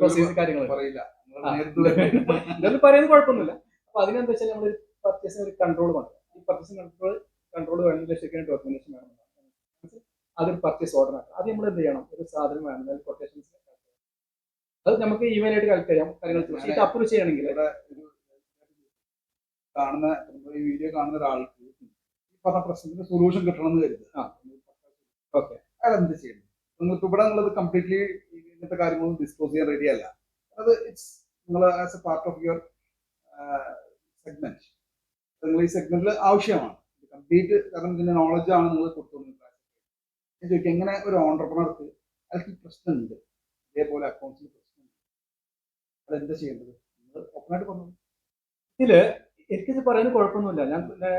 Procedure കാര്യങ്ങൾ പറയില്ല. ഇതൊന്നും പറയുന്നത് കുഴപ്പമൊന്നുമില്ല. അപ്പൊ അതിനെന്താ വെച്ചാൽ നമ്മൾ പർച്ചേസിന് ഒരു കൺട്രോൾ വേണം. ഈ പർച്ചേസ് കൺട്രോൾ കൺട്രോൾ വേണമെങ്കിൽ ശരിക്കും ഡോക്യുമെന്റേഷൻ വേണം. അതൊരു പർച്ചേസ് ഓർഡർ ആക്കാം അത് നമ്മൾ എന്ത് ചെയ്യണം? ഒരു സാധനം വേണം. കൊട്ടേഷൻസ് അത് നമുക്ക് ഇമെയിൽ ആയിട്ട് കളക്ട് ചെയ്യാം കാര്യങ്ങൾ. ഇത് അപ്രൂവ് ചെയ്യണമെങ്കിൽ. കാണുന്ന ഈ വീഡിയോ കാണുന്ന ഒരാൾക്ക് ഈ പറഞ്ഞ പ്രശ്നത്തിന് സൊല്യൂഷൻ കിട്ടണം എന്ന് കരുതുക. ഓക്കെ അതെന്ത് ചെയ്യണം? നിങ്ങൾക്ക് ഇവിടെ നിങ്ങളത് കംപ്ലീറ്റ്ലി ഇങ്ങനത്തെ കാര്യങ്ങളൊന്നും ഡിസ്ക്ലോസ് ചെയ്യാൻ റെഡി അല്ല. അത് ഇറ്റ്സ് നിങ്ങൾ as a part of your segment നിങ്ങൾ ഈ സെഗ്മെന്റിൽ ആവശ്യമാണ്. കംപ്ലീറ്റ് കാരണം ഇതിന്റെ നോളജ് ആണ് നിങ്ങൾ കൊടുത്തുകൊണ്ടിരിക്കുന്നത് ഞാൻ ചോദിക്കാം എങ്ങനെ ഒരു ഓണ്ടർപ്രണർക്ക് അയാൾക്ക് പ്രശ്നമുണ്ട്? ഇതേപോലെ അക്കൗണ്ട്സിൽ പ്രശ്നമുണ്ട്. അതെന്താ ചെയ്യേണ്ടത്? നിങ്ങൾ ഓപ്പണായിട്ട് പറഞ്ഞു ഇതിൽ എനിക്കിത് പറയുന്നത് കുഴപ്പമൊന്നുമില്ല. ഞാൻ പിന്നെ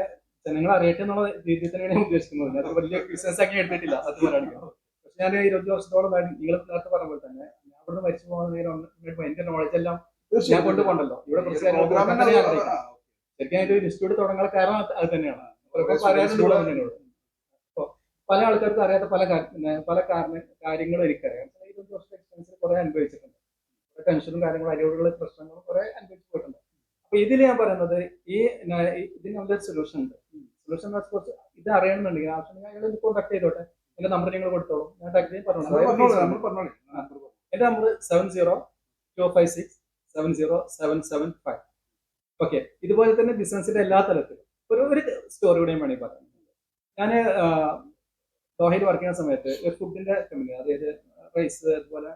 ജനങ്ങളെ അറിയട്ടെ എന്നുള്ള രീതിയിൽ തന്നെയാണ് ഞാൻ ഉദ്ദേശിക്കുന്നത്. വലിയ ബിസിനസ് ആക്കി എടുത്തിട്ടില്ല. സത്യം പറയുകയാണെങ്കിൽ ഞാൻ ഇരുപത്തി വർഷത്തോളം നിങ്ങൾ നേരത്തെ പറഞ്ഞ പോലെ തന്നെ ഞാൻ ഇവിടുന്ന് മരിച്ചു നേരം എന്റെ നോളജ് എല്ലാം ഞാൻ കൊണ്ടുപോകണ്ടല്ലോ ഇവിടെ. ശരിക്കും ഒരു ഇൻസ്റ്റിറ്റ്യൂട്ട് തുടങ്ങാൻ കാരണം അത് തന്നെയാണ്. പല ആൾക്കാർക്ക് അറിയാത്ത പല പല കാരണ കാര്യങ്ങളും എനിക്കറിയാം. ഇരുപത് വർഷത്തെ എക്സ്പീരിയൻസിൽ കുറെ അനുഭവിച്ചിട്ടുണ്ട്. കുറെ ടെൻഷനും കാര്യങ്ങളും അരിയോടുള്ള പ്രശ്നങ്ങളും കുറെ അനുഭവിച്ചു പോയിട്ടുണ്ട്. അപ്പൊ ഇതിൽ ഞാൻ പറയുന്നത് ഈ ഇതിനൊരു ഇതിന് നല്ലൊരു സൊല്യൂഷൻ ഉണ്ട്. സൊല്യൂഷൻ കുറച്ച് ഇത് അറിയണമെന്നുണ്ടെങ്കിൽ ആവശ്യമുണ്ടെങ്കിൽ അയാൾ കോൺടാക്ട് ചെയ്തോട്ടെ. എന്റെ നമ്പർ നിങ്ങൾ കൊടുത്തോളൂ. ഞാൻ ടൈപ്പ് പറഞ്ഞോളൂ. എന്റെ number seven zero two five six seven zero seven seven five okay ഇതുപോലെ തന്നെ ബിസിനസിന്റെ എല്ലാ തലത്തിലും. ഒരു ഒരു സ്റ്റോറി കൂടെ ഞാൻ വേണമെങ്കിൽ പറയാം. ഞാൻ ദോഹയിൽ വർക്ക് ചെയ്യുന്ന സമയത്ത് ഒരു ഫുഡിന്റെ കമ്പനി അതായത് റൈസ് അതുപോലെ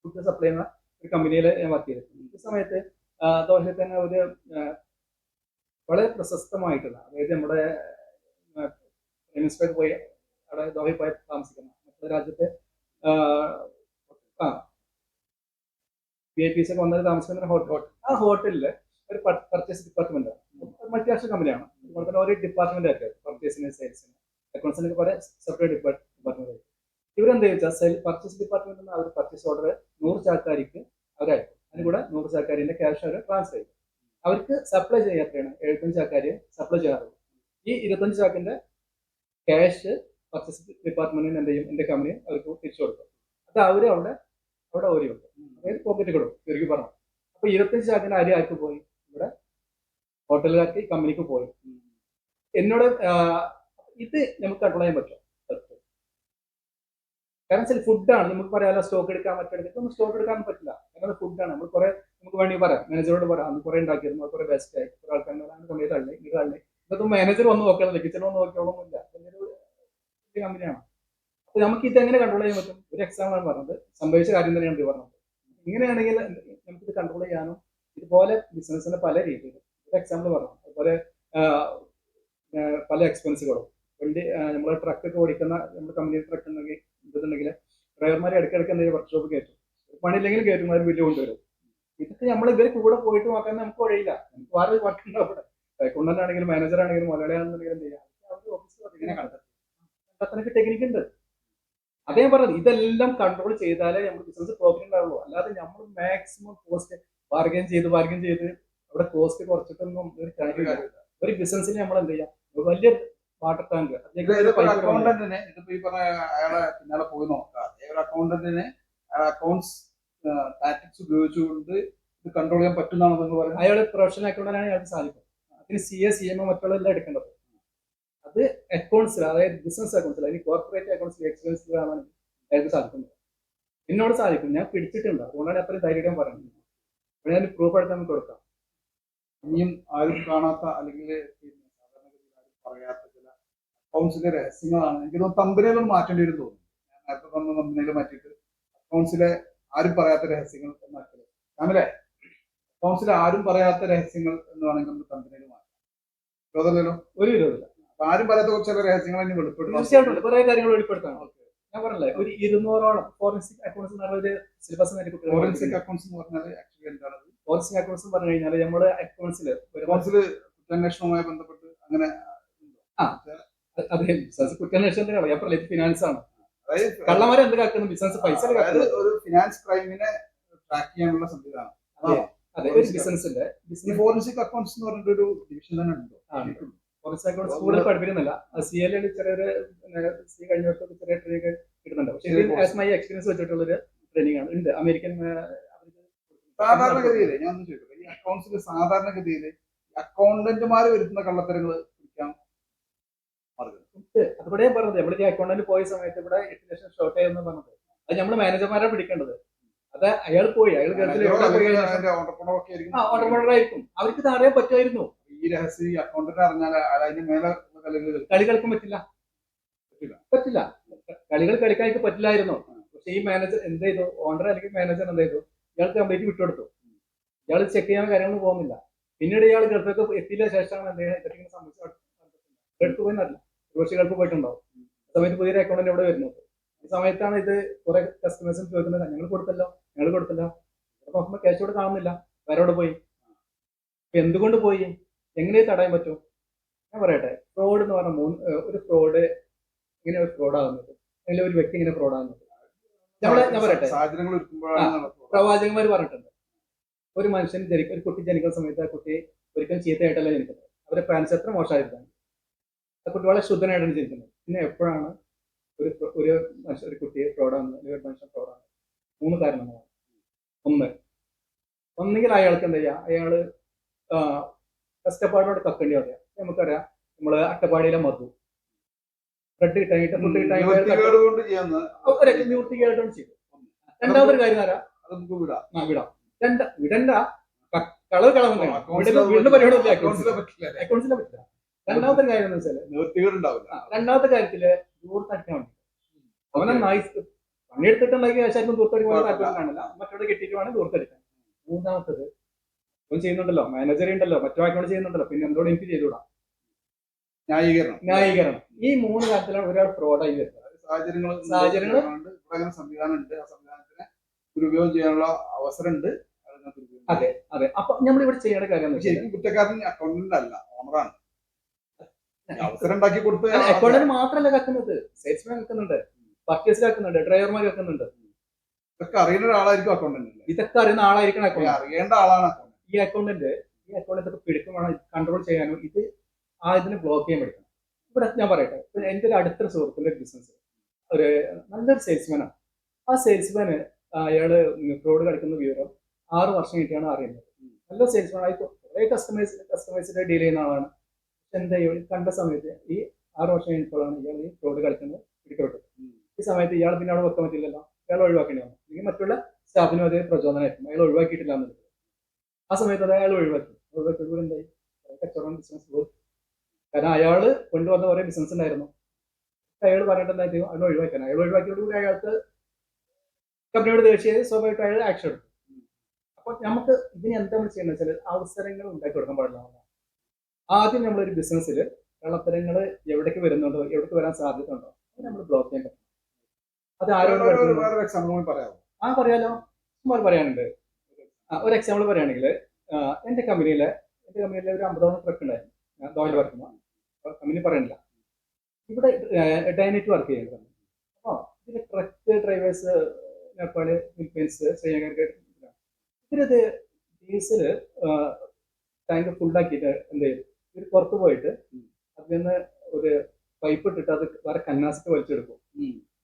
ഫുഡ് സപ്ലൈ ചെയ്യുന്ന ഒരു കമ്പനിയിൽ ഞാൻ വർക്ക് ചെയ്തിട്ടുണ്ട്. ഈ സമയത്ത് ദോഹയിൽ തന്നെ ഒരു വളരെ പ്രശസ്തമായിട്ടുള്ള അതായത് നമ്മുടെ മിനിസ്റ്റർ പോയി അവിടെ ദോഹയിൽ പോയി താമസിക്കുന്ന. മറ്റുള്ള രാജ്യത്തെ ആ, വി ഐ പീസ് ഒക്കെ വന്നത് താമസിക്കുന്ന ഹോട്ടൽ ആ ഹോട്ടലിൽ ഒരു പർച്ചേസ് ഡിപ്പാർട്ട്മെന്റ് മൾട്ടിനാഷണൽ കമ്പനിയാണ് അതുപോലെ തന്നെ ഒരു ഡിപ്പാർട്ട്മെന്റ് ആയിട്ട് പർച്ചേസിന് സെയിൽസിന് അക്കൗണ്ട്സിനൊക്കെ കുറെ സെപ്പറേറ്റ് ഡിപ്പാർട്ട്മെന്റ് ഇവരെന്ത് ചോദിച്ചാൽ സെൽ പർച്ചേസ് ഡിപ്പാർട്ട്മെന്റിൽ നിന്ന് അവർ പർച്ചേസ് ഓർഡർ നൂറ് ചാക്കാരിക്ക് അവരയക്കും അതിന് കൂടെ നൂറ് ചാക്കാരിന്റെ ക്യാഷ് അവർ ട്രാൻസ്ഫർ ചെയ്യും. അവർക്ക് സപ്ലൈ ചെയ്യാത്തതാണ് എഴുപത്തഞ്ച് ചാക്കാര് സപ്ലൈ ചെയ്യാറുള്ളൂ ഈ ഇരുപത്തഞ്ച് ചാക്കിന്റെ ക്യാഷ് പർച്ചേസ് ഡിപ്പാർട്ട്മെന്റിന് എന്റെ എന്റെ കമ്പനി അവർക്ക് തിരിച്ചു കൊടുക്കും. അത് അവർ അവിടെ അവിടെ ഓരി വെക്കും. അതായത് പോക്കറ്റ് കൊടുക്കും. ചുരുക്കി പറഞ്ഞു അപ്പൊ ഇരുപത്തഞ്ച് ചാക്കിന് അരി ആർക്ക് പോയി? ഇവിടെ ഹോട്ടലുകാർക്ക് കമ്പനിക്ക് പോയി. എന്നോട് ഇത് നമുക്ക് കൺട്രോൾ ചെയ്യാൻ പറ്റും. കാരണം വെച്ചാൽ ഫുഡാണ് നമുക്ക് പറയാമല്ലോ സ്റ്റോക്ക് എടുക്കാൻ പറ്റില്ല നമുക്ക് സ്റ്റോക്ക് എടുക്കാൻ പറ്റില്ല. കാരണം ഫുഡാണ് നമ്മൾ കുറെ നമുക്ക് വേണ്ടി പറയാം. മാനേജറോട് പറയാം. അന്ന് കുറെ ഉണ്ടാക്കിയിരുന്നു. കുറെ ബെസ്റ്റ് ആയി. കുറെ ആൾക്കാരെ കൊണ്ടുപോയി തള്ളി ഇത് തള്ളി. ഇതൊന്നും മാനേജർ വന്ന് നോക്കണം വന്ന് നോക്കിയോളൊന്നുമില്ല വലിയ കമ്പനിയാണ് അപ്പൊ നമുക്ക് ഇത് എങ്ങനെ കൺട്രോൾ ചെയ്യാൻ പറ്റും? ഒരു എക്സാമ്പിൾ ആണ് പറഞ്ഞത്. സംഭവിച്ച കാര്യം തന്നെയാണ് ഇത് പറഞ്ഞത്. ഇങ്ങനെയാണെങ്കിൽ ഇത് കൺട്രോൾ ചെയ്യാനും ഇതുപോലെ ബിസിനസ്സിന്റെ പല രീതിയിൽ ഒരു എക്സാമ്പിൾ പറഞ്ഞു അതുപോലെ പല എക്സ്പെൻസുകളും വണ്ടി നമ്മൾ ട്രക്ക് ഒക്കെ ഓടിക്കുന്ന നമ്മുടെ കമ്പനി ട്രക്ക് ഉണ്ടെങ്കിൽ ഇതുണ്ടെങ്കിൽ ഡ്രൈവർമാരെ ഇടയ്ക്കിടയ്ക്ക് എന്തെങ്കിലും വർക്ക്ഷോപ്പ് കയറ്റും. പണിയില്ലെങ്കിൽ കയറ്റുമാർ ബില്ല് കൊണ്ടുവരും. ഇതൊക്കെ നമ്മൾ ഇവർ കൂടെ പോയിട്ട് നോക്കാൻ നമുക്ക് കഴിയില്ല നമുക്ക് വേറെ വർക്ക് ഉണ്ടാവും അവിടെ അക്കൗണ്ടന്റ് ആണെങ്കിലും മാനേജർ ആണെങ്കിലും മലയാളിയാണെന്നുണ്ടെങ്കിലും എന്ത് ചെയ്യാം? അവർ ഓഫീസിൽ ഇങ്ങനെ കണ്ടെത്തും കണ്ടെത്താനൊക്കെ ടെക്നിക്ക് ഉണ്ട്. അതേ പറഞ്ഞത് ഇതെല്ലാം കൺട്രോൾ ചെയ്താലേ നമ്മൾ ബിസിനസ് പ്രോഫിറ്റ് ഉണ്ടാവുള്ളൂ. അല്ലാതെ നമ്മൾ മാക്സിമം കോസ്റ്റ് ബാർഗൻ ചെയ്ത് ബാർഗൻ ചെയ്ത് അവിടെ കോസ്റ്റ് കുറച്ചിട്ടൊന്നും ഒരു കാര്യമില്ല. ഒരു ബിസിനസ്സിന് നമ്മൾ എന്ത് ചെയ്യാം? വലിയ വാട്ടർ ടാങ്ക് അക്കൗണ്ടന്റിനെ ഇതിപ്പോ ഈ പറഞ്ഞ അയാളെ പിന്നാലെ പോയി നോക്കാം. ഒരു അക്കൗണ്ടന്റിനെ അക്കൗണ്ട്സ് ടാറ്റിക്സ് ഉപയോഗിച്ചുകൊണ്ട് ഇത് കൺട്രോൾ ചെയ്യാൻ പറ്റുന്നതാണ് നിങ്ങൾ പറയുന്നത് അയാൾ പ്രൊഫഷണൽ അക്കൗണ്ടന്റാണ് അയാൾക്ക് സാധിക്കും. അതിന് സി എ സി എം മറ്റുള്ള എല്ലാം എടുക്കേണ്ടത്. അത് അക്കൗണ്ട്സിൽ അതായത് ബിസിനസ് അക്കൗണ്ട്സിൽ അല്ലെങ്കിൽ കോർപ്പറേറ്റ് അക്കൗണ്ട്സിൽ എക്സ്പീരിയൻസ് കാണാൻ അയാൾക്ക് സാധിക്കുന്നത് എന്നോട് സാധിക്കും. ഞാൻ പിടിച്ചിട്ടുണ്ട്. അതുകൊണ്ടാണ് അത്രയും ധൈര്യം പറയുന്നത് അപ്പോൾ ഞാൻ പ്രൂഫ് എടുത്ത് നമുക്ക് കൊടുക്കാം. ഇനിയും ആരും കാണാത്ത അല്ലെങ്കിൽ പറയാത്ത ചില അക്കൗണ്ട്സിലെ രഹസ്യങ്ങളാണ്. എനിക്ക് തോന്നുന്നു മാറ്റേണ്ടി വരും തോന്നുന്നു. ഞാൻ നേരത്തെ തന്ന തമ്പനിയിൽ മാറ്റിയിട്ട് അക്കൗണ്ട്സിലെ ആരും പറയാത്ത രഹസ്യങ്ങൾ എന്നാക്കൽ അല്ലേ അക്കൗണ്ട്സിലെ ആരും പറയാത്ത രഹസ്യങ്ങൾ എന്ന് വേണമെങ്കിൽ നമുക്ക് തമ്പനിയിൽ മാറ്റാം. വിരോധമല്ലല്ലോ ഒരു വിരോധമില്ല ആരും പറയാത്ത കുറച്ച് ചില രഹസ്യങ്ങൾ തന്നെ വെളിപ്പെടുത്തണം തീർച്ചയായിട്ടും കുറെ കാര്യങ്ങൾ വെളിപ്പെടുത്താം ഞാൻ പറഞ്ഞില്ലേ ഒരു ഇരുന്നൂറോളം ഫോറൻസിക് അക്കൗണ്ട്സ് എന്ന് പറഞ്ഞ ഒരു സിലബസ് ഫോറൻസിക് അക്കൗണ്ട്സ് എന്ന് പറഞ്ഞാൽ ആക്ച്വലി എന്താണ്? ഫോറൻസിക് അക്കൗണ്ട്സ് എന്ന് പറഞ്ഞു കഴിഞ്ഞാൽ നമ്മുടെ അക്കൗണ്ട്സിൽ അക്കൗണ്ട്സിൽ കുറ്റാന്വേഷണവുമായി ബന്ധപ്പെട്ട് അങ്ങനെ ആ അതെ കുറ്റാന്വേഷണത്തിന് തന്നെ. അപ്പുറം പറഞ്ഞു ഫിനാൻസ് ആണ്. അതായത് കള്ളന്മാരെ എന്ത് കാക്കുന്നു ബിസിനസ് പൈസ ഒരു ഫിനാൻസ് ക്രൈമിനെ ട്രാക്ക് ചെയ്യാനുള്ള സംവിധാനം. അതെ. ഒരു ബിസിനസിന്റെ ബിസിനസ് ഫോറൻസിക് അക്കൗണ്ട്സ് എന്ന് പറഞ്ഞിട്ട് ഒരു ഡിവിഷൻ തന്നെ ഉണ്ടോ? ഫോറൻസിക് അക്കൗണ്ട്സ് സ്കൂളിൽ പഠിപ്പിക്കുന്നില്ല. സി എൽ ചെറിയൊരു സി കഴിഞ്ഞവർക്ക് ചെറിയ ട്രെയിനിങ് കിട്ടുന്നുണ്ട്. പക്ഷേ ആസ് മൈ എക്സ്പീരിയൻസ് വെച്ചിട്ടുള്ളൊരു ട്രെയിനിങ് ആണ്. ഉണ്ട്. അമേരിക്കൻ സാധാരണഗതിയിൽ ഞാൻ ഒന്ന് ചോദിക്കട്ടെ ഈ അക്കൗണ്ട്സിൽ സാധാരണഗതിയിൽ അക്കൗണ്ടന്റുമാർ വരുത്തുന്ന കള്ളത്തരങ്ങൾ പിടിക്കാൻ. അതുകൂടെ ഞാൻ പറഞ്ഞത്. നമ്മൾ ഈ അക്കൗണ്ടന്റ് പോയ സമയത്ത് ഇവിടെ എട്ട് ലക്ഷം ഷോർട്ട് ആയെന്ന് പറഞ്ഞത്. അത് നമ്മൾ മാനേജർമാരെ പിടിക്കേണ്ടത്. അത് അയാൾ പോയി. അയാൾ ഗൾഫിൽ ഓട്ടോമോട്ടർ ആയിരിക്കും. അവർക്ക് ഇത് അറിയാൻ പറ്റുമായിരുന്നു. ഈ രഹസ്യം ഈ അക്കൗണ്ടന്റ് അറിഞ്ഞാൽ അതിന്റെ അതിന് മേലെ കളികൾ കളി കളിക്കാൻ പറ്റില്ല. പറ്റില്ല. കളികൾ കളിക്കാൻ എനിക്ക് പറ്റില്ലായിരുന്നു പക്ഷെ ഈ മാനേജർ എന്ത് ചെയ്തു? ഓണർ അല്ലെങ്കിൽ മാനേജർ എന്ത് ചെയ്തു? ഇയാൾക്ക് കംപ്ലീറ്റ് വിട്ടുകൊടുത്തു ഇയാൾ ചെക്ക് ചെയ്യാൻ കാര്യങ്ങൾ പോകുന്നില്ല. പിന്നീട് ഇയാൾ ഗൾഫൊക്കെ എത്തിയില്ല ശേഷമാണ് എന്തെങ്കിലും ഇതൊക്കെ ഗൾഫ് പോയി നല്ല ഒരുപക്ഷെ ഗൾഫ് പോയിട്ടുണ്ടാവും. ആ സമയത്ത് പുതിയൊരു അക്കൗണ്ടന്റ് ഇവിടെ വരുന്നത്. ഈ സമയത്താണ് ഇത് കുറെ കസ്റ്റമേഴ്സും ചോദിക്കുന്നത്. ഞങ്ങൾ കൊടുത്തല്ലോ. ഞങ്ങൾ കൊടുത്തല്ലോ. നോക്കുമ്പോൾ ക്യാഷ് ഇവിടെ കാണുന്നില്ല. വേറെ പോയി? എന്തുകൊണ്ട് പോയി? എങ്ങനെ തടയാൻ പറ്റും. ഞാൻ പറയട്ടെ ഫ്രോഡ് എന്ന് പറഞ്ഞ മൂന്ന് ഒരു ഫ്രോഡ് ഇങ്ങനെ ഒരു ഫ്രോഡ് ആകുന്നത് അല്ലെങ്കിൽ ഒരു വ്യക്തി ഇങ്ങനെ ഫ്രോഡ് ആകുന്നത് നമ്മളെ ഞാൻ പറയട്ടെ. പ്രവാചകന്മാർ പറഞ്ഞിട്ടുണ്ട്. ഒരു മനുഷ്യൻ ജനിക്കും ഒരു കുട്ടി ജനിക്കുന്ന സമയത്ത് ആ കുട്ടി ഒരിക്കലും ചീത്തയായിട്ടല്ല ജനിക്കുന്നത്. അവരെ പാരൻസ് എത്ര മോശമായിരുന്നാണ് ആ കുട്ടി വളരെ ശുദ്ധനായിട്ടാണ് ജനിക്കുന്നത്. പിന്നെ എപ്പോഴാണ് ഒരു ഒരു മനുഷ്യൻ ഒരു കുട്ടിയെ ഫ്രോഡാകുന്നത് അല്ലെങ്കിൽ ഒരു മനുഷ്യൻ ഫ്രോഡാകുന്നത് മൂന്ന് കാരണങ്ങളാണ്. ഒന്ന് ഒന്നുകിൽ അയാൾക്ക് എന്താ ചെയ്യുക അയാൾ ആ, കഷ്ടപ്പാടിനോട് കക്കേണ്ടി പറയാം നമുക്കറിയാം നമ്മൾ അട്ടപ്പാടിയിലെ മധു. ബ്രെഡ് കിട്ടാനായിട്ട് ഫുഡ് കിട്ടാനായിട്ട് നിവൃത്തികേട് കൊണ്ട് ചെയ്യുന്ന. ഒരു നിവൃത്തികേട്ടാണ് ചെയ്തു. രണ്ടാമതൊരു കാര്യം ആരാ? വിടാം. വിടാം. രണ്ട വിടണ്ട. കളവ് കളവ് വീണ്ടും പരിപാടി അക്കൗണ്ട്സിലെ പറ്റില്ല? അക്കൗണ്ട്സിലെ പറ്റില്ല. രണ്ടാമത്തെ കാര്യം എന്ന് വെച്ചാൽ നിവൃത്തികേട് ഉണ്ടാവില്ല രണ്ടാമത്തെ കാര്യത്തിൽ ദൂർത്തടിക്കാൻ വേണ്ടി അവനെ നൈസ് പണിയെടുത്തിട്ടുണ്ടാക്കിയ ശേഷം ദൂർത്തടിക്കാൻ താല്പര്യം കാണില്ല. മറ്റവിടെ കിട്ടിയിട്ട് വേണം ദൂർത്തടിക്കാൻ മൂന്നാമത്തത് ഇവൻ ചെയ്യുന്നുണ്ടല്ലോ. മാനേജർ ഉണ്ടല്ലോ. മറ്റു അക്കൗണ്ട് ചെയ്യുന്നുണ്ടല്ലോ. പിന്നെ എന്തോട് എനിക്ക് ചെയ്തുകൂടാ? ന്യായീകരണം. ന്യായീകരണം. ഈ മൂന്ന് കാര്യത്തിലാണ് ഒരാൾ ഫ്രോഡായി വരുന്നത്. സാഹചര്യങ്ങൾ സാഹചര്യങ്ങൾ? അങ്ങനെ സംവിധാനം ഉണ്ട് ആ സംവിധാനത്തിന് ദുരുപയോഗം ചെയ്യാനുള്ള അവസരം ഉണ്ട് അതെ. അതെ. അപ്പൊ നമ്മൾ ഇവിടെ ചെയ്യേണ്ട കാര്യം ശരിക്കും കുറ്റക്കാരൻ അക്കൗണ്ടന്റ് അല്ല ഓണറാണ് അവസരം ഉണ്ടാക്കി കൊടുത്ത് അക്കൗണ്ടന്റ് മാത്രമല്ല കക്കുന്നത്. സെയിൽസ്മാൻ കക്കുന്നുണ്ട്. പർച്ചേസിൽ കക്കുന്നുണ്ട്. ഡ്രൈവർമാർ കക്കുന്നുണ്ട്. ഇതൊക്കെ അറിയുന്ന ഒരാളായിരിക്കും അക്കൗണ്ടന്റ് ഇതൊക്കെ അറിയുന്ന ആളായിരിക്കണം അക്കൗണ്ട് അറിയേണ്ട ആളാണ് അക്കൗണ്ടന്റ് ഈ അക്കൗണ്ടിന്റെ ഈ അക്കൗണ്ട് ഇതൊക്കെ പിടിക്കും കൺട്രോൾ ചെയ്യാനോ ഇത് ആ ഇതിനെ ബ്ലോക്ക് ചെയ്യാൻ പഠിക്കണം ഇവിടെ ഞാൻ പറയട്ടെ എന്റെ ഒരു അടുത്തൊരു സുഹൃത്തിന്റെ ബിസിനസ് ഒരു നല്ലൊരു സെയിൽസ്മാനാണ് ആ സെയിൽസ്മാന് അയാൾ ഫ്രോഡ് കളിക്കുന്ന വിവരം ആറ് വർഷം കിട്ടിയാണ് അറിയുന്നത്. നല്ല സെയിൽസ്മാൻ ആയി കുറെ കസ്റ്റമേഴ്സ് കസ്റ്റമേഴ്സിനെ ഡീൽ ചെയ്യുന്ന ആളാണ്. എന്താ കണ്ട സമയത്ത് ഈ ആറ് വർഷം കഴിഞ്ഞപ്പോഴാണ് ഇയാൾ ഈ ഫ്രോഡ് കളിക്കുന്നത് പിടിക്കപ്പെട്ടത്. ഈ സമയത്ത് ഇയാൾ പിന്നെ അവിടെ വെക്കാൻ പറ്റില്ലല്ലോ. ഇയാൾ ഒഴിവാക്കേണ്ടി വന്നു. അല്ലെങ്കിൽ മറ്റുള്ള സ്റ്റാഫിനും അതേ പ്രചോദനമായിരുന്നു അയാൾ ഒഴിവാക്കിയിട്ടില്ല എന്നുള്ളത്. ആ സമയത്ത് അത് അയാൾ ഒഴിവാക്കി. ഒഴിവാക്കിയപ്പോൾ എന്തായി? കച്ചവടം ബിസിനസ് പോയി കാരണം അയാൾ കൊണ്ടുവന്ന കുറെ ബിസിനസ് ഉണ്ടായിരുന്നു. അയാൾ പറഞ്ഞിട്ട് എന്താ ചെയ്യും അയാൾ ഒഴിവാക്കാൻ അയാൾ ഒഴിവാക്കിയോടുകൂടി അയാൾക്ക് കമ്പനിയോട് ദേഷ്യം സ്വാഭാവികമായിട്ട് അയാൾ ആക്ഷൻ എടുക്കും അപ്പൊ നമുക്ക് ഇതിന് എന്താ നമ്മൾ ചെയ്യേണ്ടത് വെച്ചാൽ അവസരങ്ങൾ ഉണ്ടാക്കി കൊടുക്കാൻ പാടില്ല. ആദ്യം നമ്മളൊരു ബിസിനസ്സിൽ കള്ളത്തരങ്ങൾ എവിടേക്ക് വരുന്നുണ്ടോ? എവിടേക്ക് വരാൻ സാധ്യത ഉണ്ടോ അത് നമ്മൾ ബ്ലോക്ക് ചെയ്യാൻ പറ്റും. അത് ആരോട് പറയാമോ? ആ പറയാലോ. പറയാനുണ്ട്. ഒരു എക്സാമ്പിൾ പറയുകയാണെങ്കിൽ എന്റെ കമ്പനിയിലെ എന്റെ കമ്പനിയിലെ ഒരു അമ്പതോളം ട്രക്ക് ഉണ്ടായിരുന്നു. ഞാൻ ദോയിൽ വർക്കുന്ന കമ്പനി പറയണില്ല ഇവിടെ ഡൈനറ്റ് വർക്ക് ചെയ്യുന്നത് അപ്പോൾ ഇതിൽ truck drivers Nepal Philippines Sri Lanka ഇവരത് ഡീസൽ ടാങ്ക് ഫുള്ളാക്കിയിട്ട് എന്ത് ചെയ്തു? ഇവർ പുറത്ത് പോയിട്ട് അതിൽ നിന്ന് ഒരു പൈപ്പ് ഇട്ടിട്ട് അത് വേറെ കന്നാസിക്ക് വലിച്ചെടുക്കും.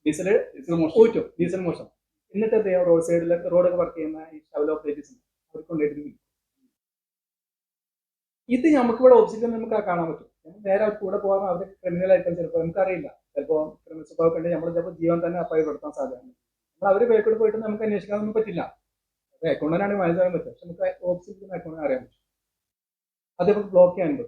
ഡീസൽ ഡീസൽ മോശം. ഡീസൽ മോശം. എന്നിട്ട് റോഡ് സൈഡിൽ റോഡൊക്കെ വർക്ക് ചെയ്യുന്ന ഈ ഷവൽ ഓപ്പറേറ്റേഴ്സ് അവർക്ക്. ഇത് നമുക്ക് ഇവിടെ ഓപ്പോസിറ്റ് നമുക്ക് കാണാൻ പറ്റും. നേരെ കൂടെ പോകാൻ അവർ ക്രിമിനൽ ആയിരിക്കും ചിലപ്പോൾ നമുക്കറിയില്ല. ചിലപ്പോൾ ക്രിമിനൽ സ്വഭാവം കണ്ട് നമ്മൾ ചിലപ്പോൾ ജീവൻ തന്നെ അപ്പായപ്പെടുത്താൻ സാധ്യതയാണ് നമ്മൾ അവർ ബേക്കോട് പോയിട്ട് നമുക്ക് അന്വേഷിക്കാനൊന്നും പറ്റില്ല. അക്കൗണ്ടിനാണെങ്കിൽ മനസ്സിലാക്കാൻ പറ്റും പക്ഷെ നമുക്ക് ഓപ്പോസിറ്റ് അറിയാൻ പറ്റും. അതേപോലെ ബ്ലോക്ക് ചെയ്യാൻ പറ്റും.